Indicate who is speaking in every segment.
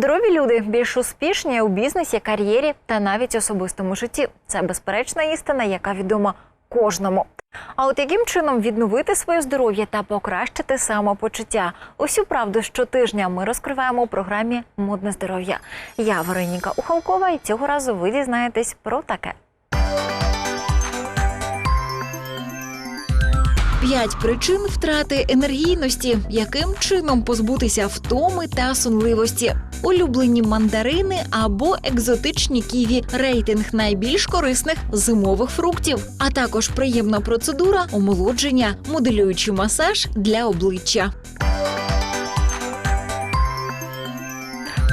Speaker 1: Здорові люди більш успішні у бізнесі, кар'єрі та навіть особистому житті. Це безперечна істина, яка відома кожному. А от яким чином відновити своє здоров'я та покращити самопочуття? Усю правду щотижня ми розкриваємо у програмі Модне здоров'я. Я Вероніка Ухалкова, і цього разу ви дізнаєтесь про таке.
Speaker 2: П'ять причин втрати енергійності, яким чином позбутися втоми та сонливості, улюблені мандарини або екзотичні ківі, рейтинг найбільш корисних зимових фруктів, а також приємна процедура омолодження, моделюючий масаж для обличчя.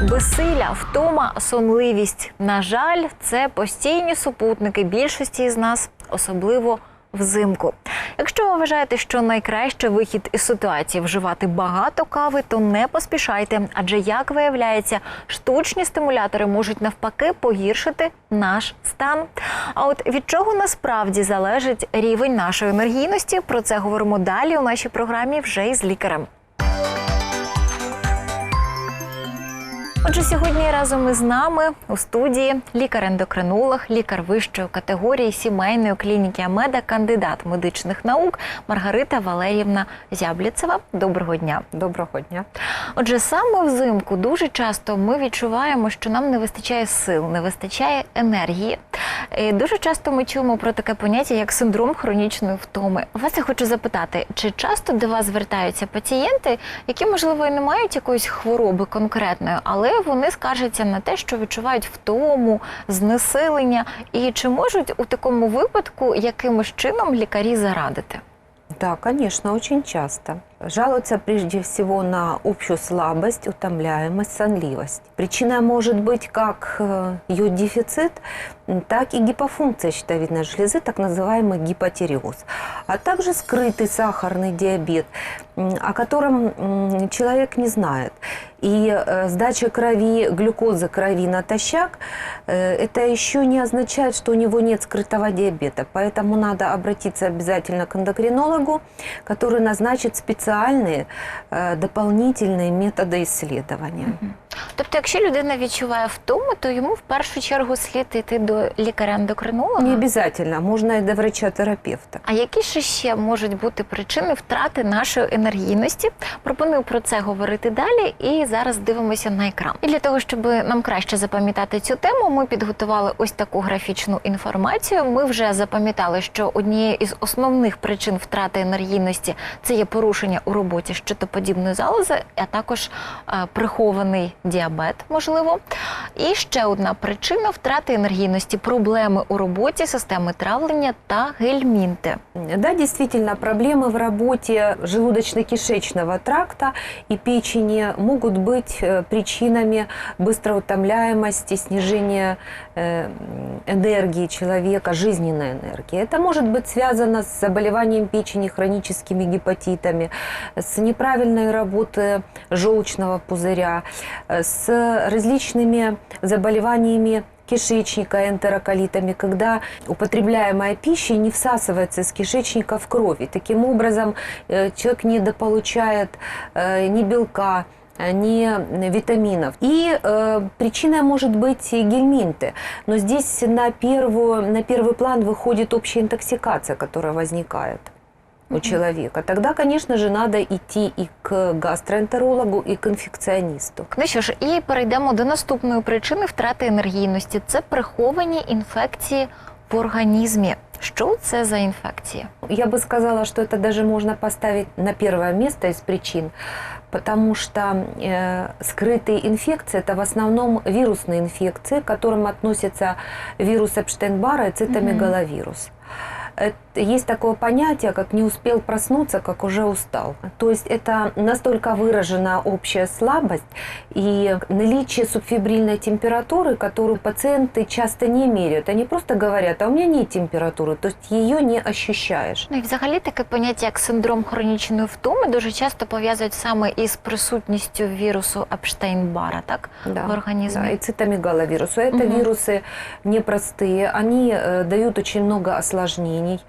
Speaker 1: Безсилля, втома, сонливість. На жаль, це постійні супутники більшості з нас, особливо взимку. Якщо ви вважаєте, що найкращий вихід із ситуації вживати багато кави, то не поспішайте. Адже як виявляється, штучні стимулятори можуть навпаки погіршити наш стан. А от від чого насправді залежить рівень нашої енергійності? Про це говоримо далі у нашій програмі вже із лікарем. Отже, сьогодні разом із нами у студії лікар-ендокринолог, лікар вищої категорії сімейної клініки Амеда, кандидат медичних наук Маргарита Валеріївна Зябліцева. Доброго дня.
Speaker 3: Доброго дня.
Speaker 1: Отже, саме взимку дуже часто ми відчуваємо, що нам не вистачає сил, не вистачає енергії. І дуже часто ми чуємо про таке поняття як синдром хронічної втоми. Вас я хочу запитати, чи часто до вас звертаються пацієнти, які можливо і не мають якоїсь хвороби конкретної, але вони скаржаться на те, що відчувають втому, знесилення, і чи можуть у такому випадку якимось чином лікарі зарадити?
Speaker 3: Да, конечно, очень часто. Жалуются прежде всего на общую слабость, утомляемость, сонливость. Причина может быть как э, ее дефицит, так и гипофункция щитовидной железы, так называемый гипотиреоз. А также скрытый сахарный диабет, о котором человек не знает. И э, сдача крови, глюкозы крови натощак, э, это еще не означает, что у него нет скрытого диабета. Поэтому надо обратиться обязательно к эндокринологу, который назначит специальные э, дополнительные методы исследования.
Speaker 1: Тобто, якщо людина відчуває втому, то йому в першу чергу слід йти до лікаря-ендокринолога.
Speaker 3: Не обязательно, можно и до врача-терапевта.
Speaker 1: А які ж ще можуть бути причини втрати нашої енергійності? Пропоную про це говорити далі. І зараз дивимося на екран. І для того, щоб нам краще запам'ятати цю тему, ми підготували ось таку графічну інформацію. Ми вже запам'ятали, що однією із основних причин втрати енергійності це є порушення у роботі щитоподібної залози, а також е, прихований діабет, можливо. І ще одна причина втрати енергійності проблеми у роботі системи травлення та гельмінти.
Speaker 3: Да, действительно, проблемы в работе желудочно-кишечного тракта и печени могут быть э, причинами быстроутомляемости, снижения э, энергии человека, жизненной энергии. Это может быть связано с заболеванием печени, хроническими гепатитами, с неправильной работой желчного пузыря, э, с различными заболеваниями кишечника энтероколитами, когда употребляемая пища не всасывается из кишечника в кровь. И таким образом э, человек недополучает э, ни белка, э, ни витаминов. И э, причиной может быть и гельминты. Но здесь на, первую, на первый план выходит общая интоксикация, которая возникает у человека. Тогда, конечно же, надо идти и к гастроэнтерологу, и к инфекционисту.
Speaker 1: Ну що ж, і перейдемо до наступної причини втрати енергійності. Це приховані інфекції в організмі. Що це за інфекції?
Speaker 3: Я бы сказала, что это даже можно поставить на первое место из причин, потому что э, скрытые инфекции это в основном вирусные инфекции, к которым относятся вирус Эпштейн-Барра и цитомегаловирус. Э, Есть такое понятие, как не успел проснуться, как уже устал. То есть это настолько выражена общая слабость и наличие субфибрильной температуры, которую пациенты часто не меряют. Они просто говорят, а у меня нет температуры, то есть ее не ощущаешь.
Speaker 1: Ну і взагалі таке поняття, як синдром хронічної втоми, дуже часто пов'язують саме із присутністю вірусу Епштейн-Бара, так? в організмі.
Speaker 3: Да, и цитомегаловирусу. Это
Speaker 1: Мгм.
Speaker 3: вирусы непростые, они э, дают очень много осложнений.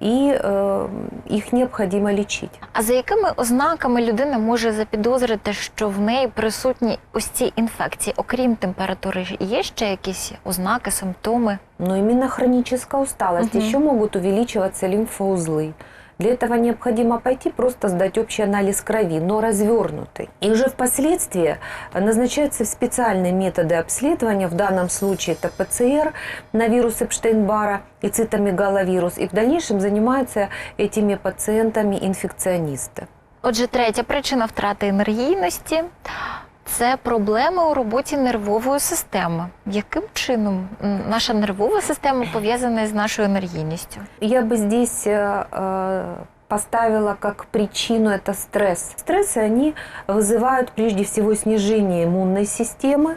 Speaker 3: і е, їх необхідно лічити.
Speaker 4: А за якими ознаками людина може запідозрити, що в неї присутні ось ці інфекції? Окрім температури, є ще якісь ознаки, симптоми?
Speaker 3: Ну, іменно хронічна усталость.
Speaker 4: угу.
Speaker 3: Еще можуть увеличуватися лимфоузлы. Для этого необходимо пойти просто сдать общий анализ крови, но развернутый. И уже впоследствии назначаются специальные методы обследования, в данном случае это ПЦР на вирус Эпштейн-Бара и цитомегаловирус. И в дальнейшем занимаются этими пациентами инфекционисты.
Speaker 4: Отже, третя причина втрати енергійності це проблеми у роботі нервової системи. Яким чином м, наша нервова система пов'язана з нашою енергійністю?
Speaker 3: Я бы здесь э, э, поставила как причину это стресс. Стрессы, они вызывают прежде всего снижение иммунной системы,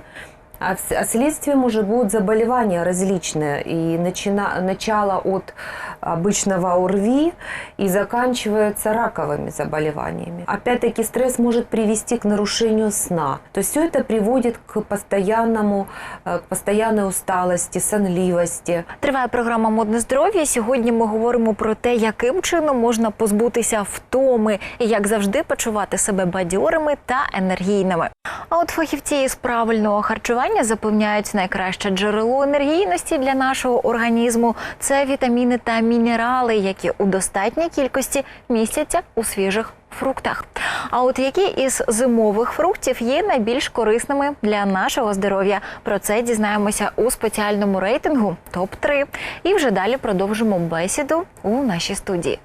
Speaker 3: а, вс- а следствием уже будут заболевания различные. И начина, начало от обычного ОРВИ и заканчивается раковыми заболеваниями. Опять-таки стресс может привести к нарушению сна. То есть все это приводит к постоянному, э, к постоянной усталости, сонливости,
Speaker 4: Триває програма Модне здоров'я. Сьогодні ми говоримо про те, яким чином можна позбутися втоми і як завжди почувати себе бадьорими та енергійними. А от фахівці із правильного харчування запевняють найкраще джерело енергійності для нашого організму це вітаміни та мінерали, які у достатній кількості містяться у свіжих фруктах. А от які із зимових фруктів є найбільш корисними для нашого здоров'я? Про це дізнаємося у спеціальному рейтингу топ 3 І вже далі продовжимо бесіду у нашій студії.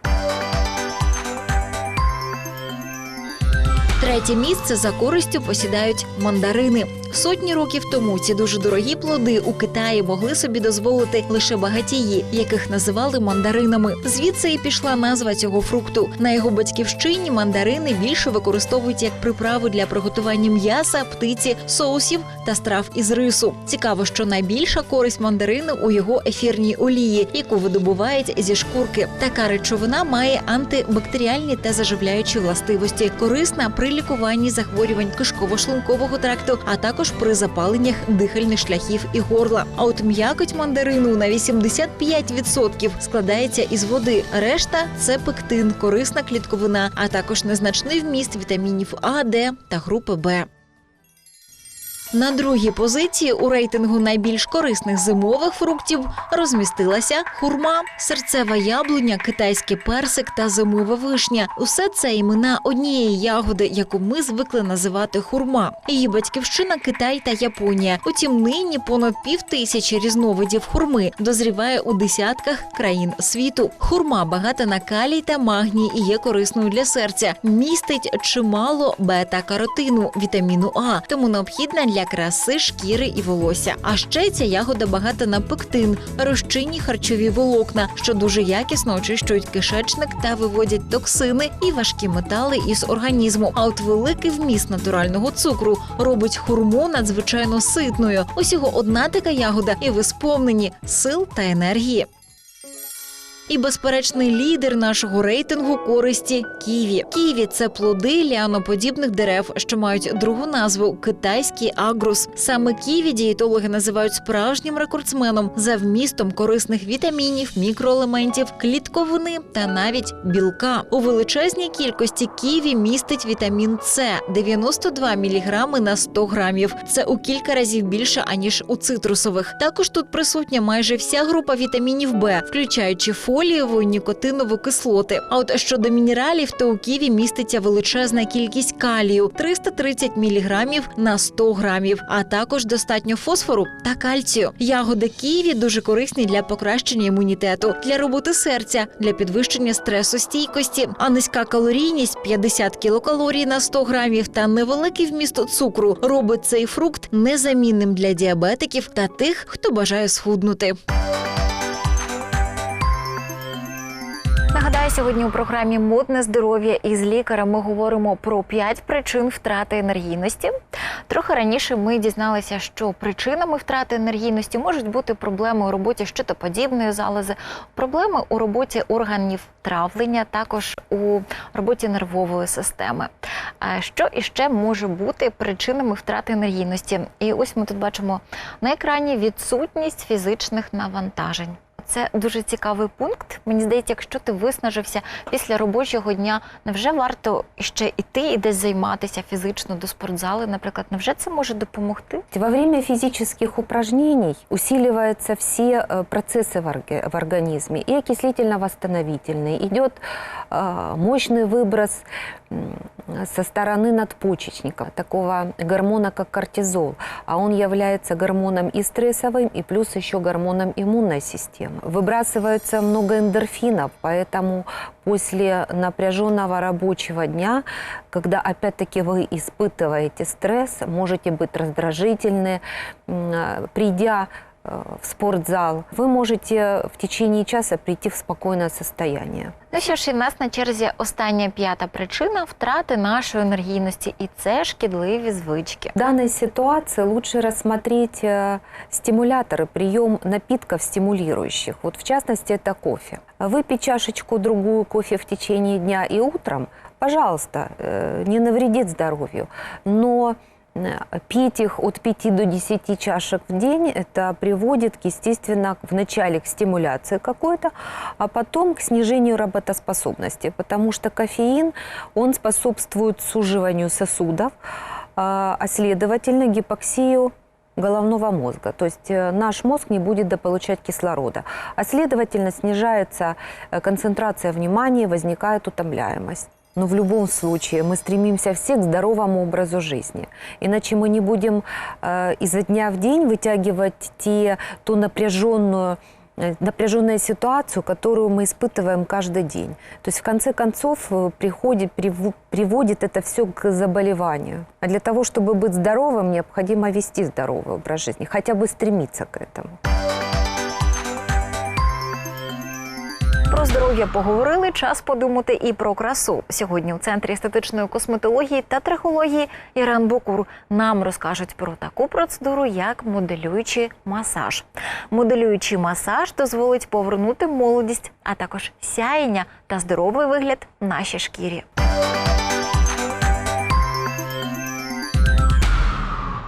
Speaker 1: Третє місце за користю посідають мандарини. Сотні років тому ці дуже дорогі плоди у Китаї могли собі дозволити лише багатії, яких називали мандаринами. Звідси і пішла назва цього фрукту. На його батьківщині мандарини більше використовують як приправу для приготування м'яса, птиці, соусів та страв із рису. Цікаво, що найбільша користь мандарини у його ефірній олії, яку видобувають зі шкурки. Така речовина має антибактеріальні та заживляючі властивості, корисна при лікуванні захворювань кишково-шлункового тракту, а також при запаленнях дихальних шляхів і горла. А от м'якоть мандарину на 85% складається із води. Решта це пектин, корисна клітковина, а також незначний вміст вітамінів А, Д та групи Б. На другій позиції у рейтингу найбільш корисних зимових фруктів розмістилася хурма, серцева яблуня, китайський персик та зимова вишня. Усе це імена однієї ягоди, яку ми звикли називати хурма. Її батьківщина Китай та Японія. Утім, нині понад пів тисячі різновидів хурми дозріває у десятках країн світу. Хурма багата на калій та магній і є корисною для серця. Містить чимало бета-каротину, вітаміну А, тому необхідна для краси шкіри і волосся. А ще ця ягода багата на пектин, розчинні харчові волокна, що дуже якісно очищують кишечник та виводять токсини і важкі метали із організму. А от великий вміст натурального цукру робить хурму надзвичайно ситною. Усього одна така ягода, і ви сповнені сил та енергії. І безперечний лідер нашого рейтингу користі ківі. Ківі це плоди ліаноподібних дерев, що мають другу назву китайський агрус. Саме ківі дієтологи називають справжнім рекордсменом за вмістом корисних вітамінів, мікроелементів, клітковини та навіть білка. У величезній кількості ківі містить вітамін С 92 мг на 100 грамів. Це у кілька разів більше аніж у цитрусових. Також тут присутня майже вся група вітамінів Б, включаючи фолієву і нікотинову кислоти. А от щодо мінералів, то у ківі міститься величезна кількість калію 330 мг на 100 грамів, а також достатньо фосфору та кальцію. Ягоди ківі дуже корисні для покращення імунітету, для роботи серця, для підвищення стресостійкості. А низька калорійність 50 кілокалорій на 100 грамів та невеликий вміст цукру робить цей фрукт незамінним для діабетиків та тих, хто бажає схуднути.
Speaker 4: Нагадаю, сьогодні у програмі Модне здоров'я із лікарем ми говоримо про 5 причин втрати енергійності. Трохи раніше ми дізналися, що причинами втрати енергійності можуть бути проблеми у роботі щитоподібної залози, проблеми у роботі органів травлення, також у роботі нервової системи. Що іще може бути причинами втрати енергійності? І ось ми тут бачимо на екрані відсутність фізичних навантажень.
Speaker 1: це дуже цікавий пункт. Мені здається, якщо ти виснажився після робочого дня, невже варто ще йти і десь займатися фізично до спортзали, наприклад, невже це може допомогти?
Speaker 3: Во время физических упражнений усиливаются все э, процессы в, орге- в организме, и окислительно-восстановительный. Идет э, мощный выброс м, Со стороны надпочечника, такого гормона, как кортизол. А он является гормоном и стрессовым, и плюс еще гормоном иммунной системы. Выбрасывается много эндорфинов, поэтому после напряженного рабочего дня, когда опять-таки вы испытываете стресс, можете быть раздражительны, придя в спортзал, вы можете в течение часа прийти в спокойное состояние.
Speaker 1: Ну що ж, і в нас на черзі остання п'ята причина втрати нашої енергійності, і це шкідливі звички.
Speaker 3: В данной ситуации лучше рассмотреть э, стимуляторы, прием напитков стимулирующих. Вот в частности это кофе. Выпить чашечку другую кофе в течение дня и утром, пожалуйста, э, не навредит здоровью. Но э, пить их от 5 до 10 чашек в день, это приводит, естественно, вначале к стимуляции какой-то, а потом к снижению работоспособности, потому что кофеин, он способствует суживанию сосудов, а а следовательно гипоксию головного мозга. То есть э, наш мозг не будет дополучать кислорода. А следовательно снижается э, концентрация внимания, возникает утомляемость. Но в любом случае мы стремимся все к здоровому образу жизни. Иначе мы не будем э, изо дня в день вытягивать те, ту напряженную э, напряженную ситуацию, которую мы испытываем каждый день. То есть в конце концов э, приходит, приводит это все к заболеванию. А для того, чтобы быть здоровым, необходимо вести здоровый образ жизни, хотя бы стремиться к этому.
Speaker 1: Здоров'я поговорили. Час подумати і про красу. Сьогодні у центрі естетичної косметології та трихології Іран Бокур нам розкажуть про таку процедуру, як моделюючий масаж. Моделюючий масаж дозволить повернути молодість, а також сяєння та здоровий вигляд нашій шкірі.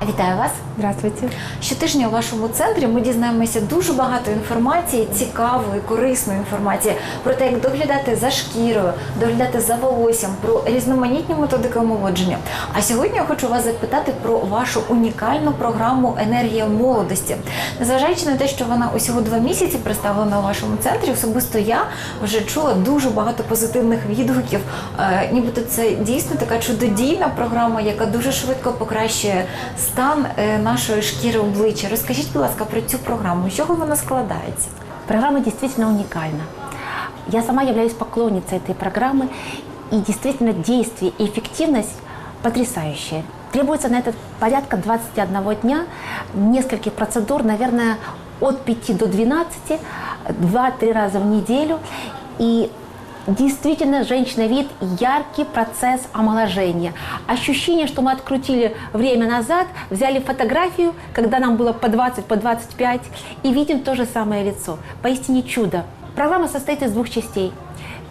Speaker 1: Вітаю вас!
Speaker 3: Здравствуйте.
Speaker 1: Щотижня у вашому центрі ми дізнаємося дуже багато інформації, цікавої, корисної інформації про те, як доглядати за шкірою, доглядати за волоссям, про різноманітні методики омолодження. А сьогодні я хочу вас запитати про вашу унікальну програму Енергія молодості. Незважаючи на те, що вона усього два місяці представлена у вашому центрі, особисто я вже чула дуже багато позитивних відгуків. Е, Нібито це дійсно така чудодійна програма, яка дуже швидко покращує стан е, нашої шкіри обличчя. Розкажіть, будь ласка, про цю програму. З чого вона складається?
Speaker 5: Программа действительно уникальна. Я сама являюсь поклонницей этой программы, и действительно действие и эффективность потрясающие. Требуется на это порядка 21 дня, нескольких процедур, наверное, от 5 до 12, 2-3 раза в неделю. И Действительно, женщина видит яркий процесс омоложения. Ощущение, что мы открутили время назад, взяли фотографию, когда нам было по 20, по 25, и видим то же самое лицо. Поистине чудо. Программа состоит из двух частей.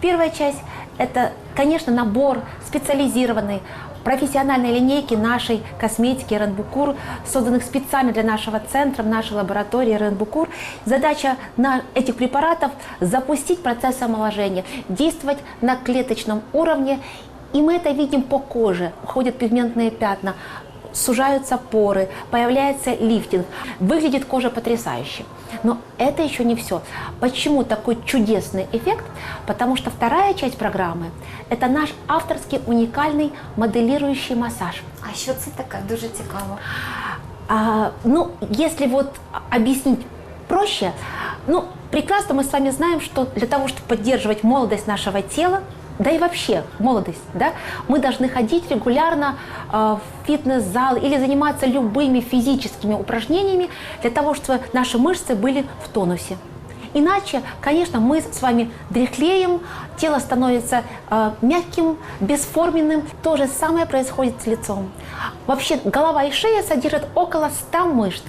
Speaker 5: Первая часть – это, конечно, набор специализированной профессиональной линейки нашей косметики Ренбукур, созданных специально для нашего центра, нашей лаборатории Ренбукур. Задача на этих препаратов – запустить процесс омоложения, действовать на клеточном уровне. И мы это видим по коже. Уходят пигментные пятна, сужаются поры, появляется лифтинг. Выглядит кожа потрясающе. Но это еще не все. Почему такой чудесный эффект? Потому что вторая часть программы – это наш авторский уникальный моделирующий массаж.
Speaker 1: А що це таке? Дуже цікаво.
Speaker 5: А, ну, если вот объяснить проще, ну, прекрасно мы с вами знаем, что для того, чтобы поддерживать молодость нашего тела, да и вообще молодость, да, мы должны ходить регулярно э, в фитнес-зал или заниматься любыми физическими упражнениями для того, чтобы наши мышцы были в тонусе. Иначе, конечно, мы с вами дряхлеем, тело становится э, мягким, бесформенным. То же самое происходит с лицом. Вообще голова и шея содержат около 100 мышц.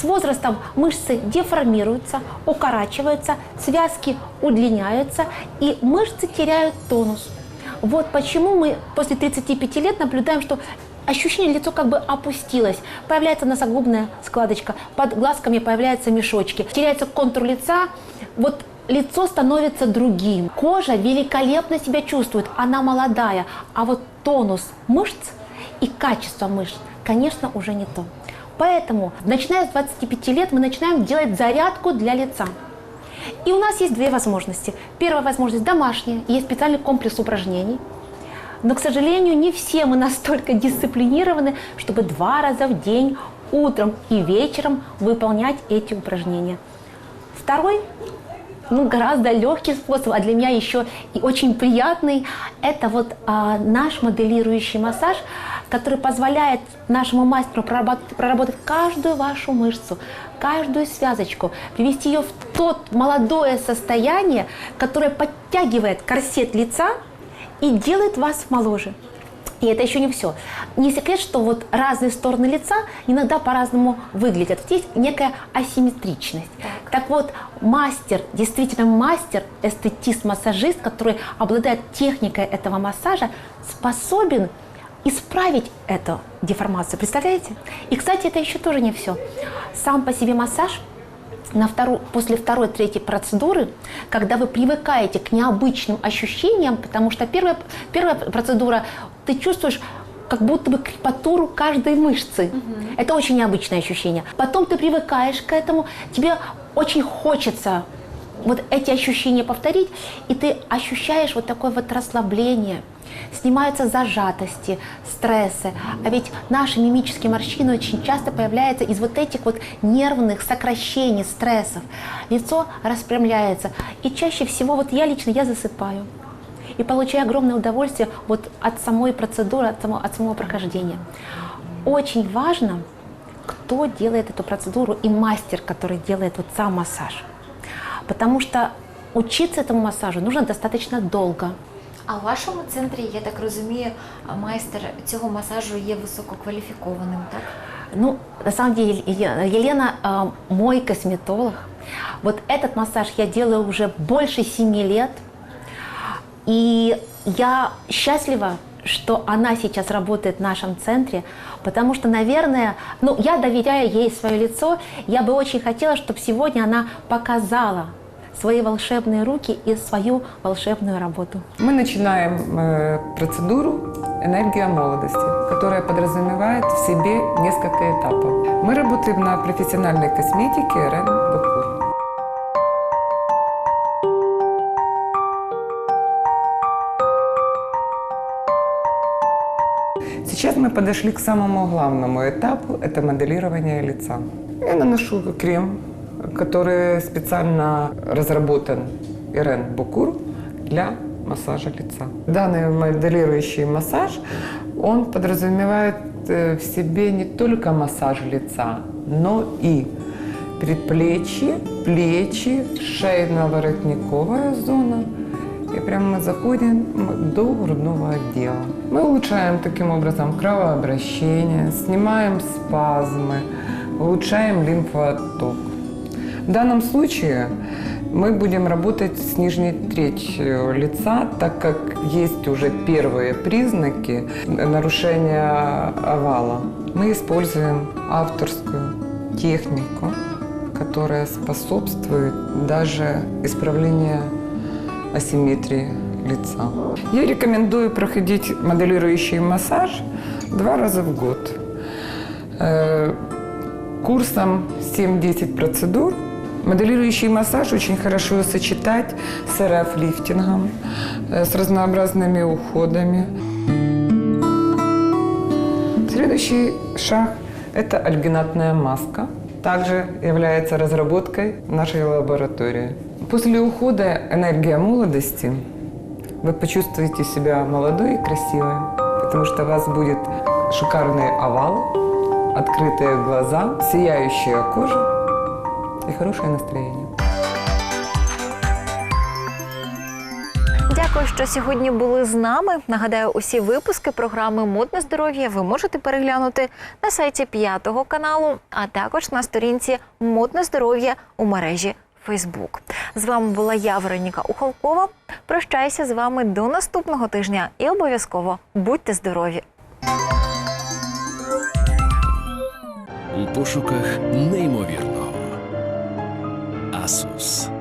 Speaker 5: С возрастом мышцы деформируются, укорачиваются, связки удлиняются и мышцы теряют тонус. Вот почему мы после 35 лет наблюдаем, что ощущение, лицо как бы опустилось, появляется носогубная складочка, под глазками появляются мешочки, теряется контур лица, вот лицо становится другим. Кожа великолепно себя чувствует, она молодая, а вот тонус мышц и качество мышц, конечно, уже не то. Поэтому, начиная с 25 лет, мы начинаем делать зарядку для лица. И у нас есть две возможности. Первая возможность домашняя, есть специальный комплекс упражнений. Но, к сожалению, не все мы настолько дисциплинированы, чтобы два раза в день, утром и вечером выполнять эти упражнения. Второй, ну, гораздо легкий способ, а для меня еще и очень приятный, это вот а, наш моделирующий массаж, который позволяет нашему мастеру проработать, проработать каждую вашу мышцу, каждую связочку, привести ее в тот молодое состояние, которое подтягивает корсет лица и делает вас моложе. И это еще не все. Не секрет, что вот разные стороны лица иногда по-разному выглядят. Здесь некая асимметричность. Так. вот, мастер, действительно мастер, эстетист, массажист, который обладает техникой этого массажа, способен исправить эту деформацию. Представляете? И, кстати, это еще тоже не все. Сам по себе массаж на вторую, после второй, третьей процедуры, когда вы привыкаете к необычным ощущениям, потому что первая, первая процедура, ты чувствуешь как будто бы крепатуру каждой мышцы. Это очень необычное ощущение. Потом ты привыкаешь к этому, тебе очень хочется вот эти ощущения повторить, и ты ощущаешь вот такое вот расслабление, снимаются зажатости, стрессы. А ведь наши мимические морщины очень часто появляются из вот этих вот нервных сокращений, стрессов. Лицо распрямляется. И чаще всего, вот я лично, я засыпаю. И получаю огромное удовольствие вот от самой процедуры, от самого, от самого прохождения. Очень важно, кто делает эту процедуру и мастер, который делает вот сам массаж. Потому что учиться этому массажу нужно достаточно долго.
Speaker 1: А у вашому центрі, я так розумію, майстер цього масажу є висококваліфікованим, так?
Speaker 5: Ну, на самом деле, Елена, Елена э, мой косметолог. Вот этот массаж я делаю уже больше семи лет. И я счастлива, что она сейчас работает в нашем центре, потому что, наверное, ну, я доверяю ей свое лицо, я бы очень хотела, чтобы сегодня она показала свои волшебные руки и свою волшебную работу.
Speaker 6: Мы начинаем э, процедуру «Энергия молодости», которая подразумевает в себе несколько этапов. Мы работаем на профессиональной косметике Рен Бакур. Сейчас мы подошли к самому главному этапу – это моделирование лица. Я наношу крем, который специально разработан Ирен Букур для массажа лица. Данный моделирующий массаж, он подразумевает э, в себе не только массаж лица, но и предплечье, плечи, шейно-воротниковая зона. И прямо мы заходим до грудного отдела. Мы улучшаем таким образом кровообращение, снимаем спазмы, улучшаем лимфоотток. В данном случае мы будем работать с нижней третью лица, так как есть уже первые признаки нарушения овала. Мы используем авторскую технику, которая способствует даже исправлению асимметрии лица. Я рекомендую проходить моделирующий массаж два раза в год. Э, Курсом 7-10 процедур Моделирующий массаж очень хорошо сочетать с РФ-лифтингом, э, с разнообразными уходами. Следующий шаг – это альгинатная маска. Также является разработкой нашей лаборатории. После ухода энергия молодости вы почувствуете себя молодой и красивой, потому что у вас будет шикарный овал, открытые глаза, сияющая кожа и хорошее настроение.
Speaker 1: Дякую, що сьогодні були з нами. Нагадаю, усі випуски програми Модне здоров'я ви можете переглянути на сайті п'ятого каналу, а також на сторінці Модне здоров'я у мережі Фейсбук. З вами була я, Вероніка Ухалкова. Прощаюся з вами до наступного тижня і обов'язково будьте здорові!
Speaker 7: у пошуках неймовірного. Peace.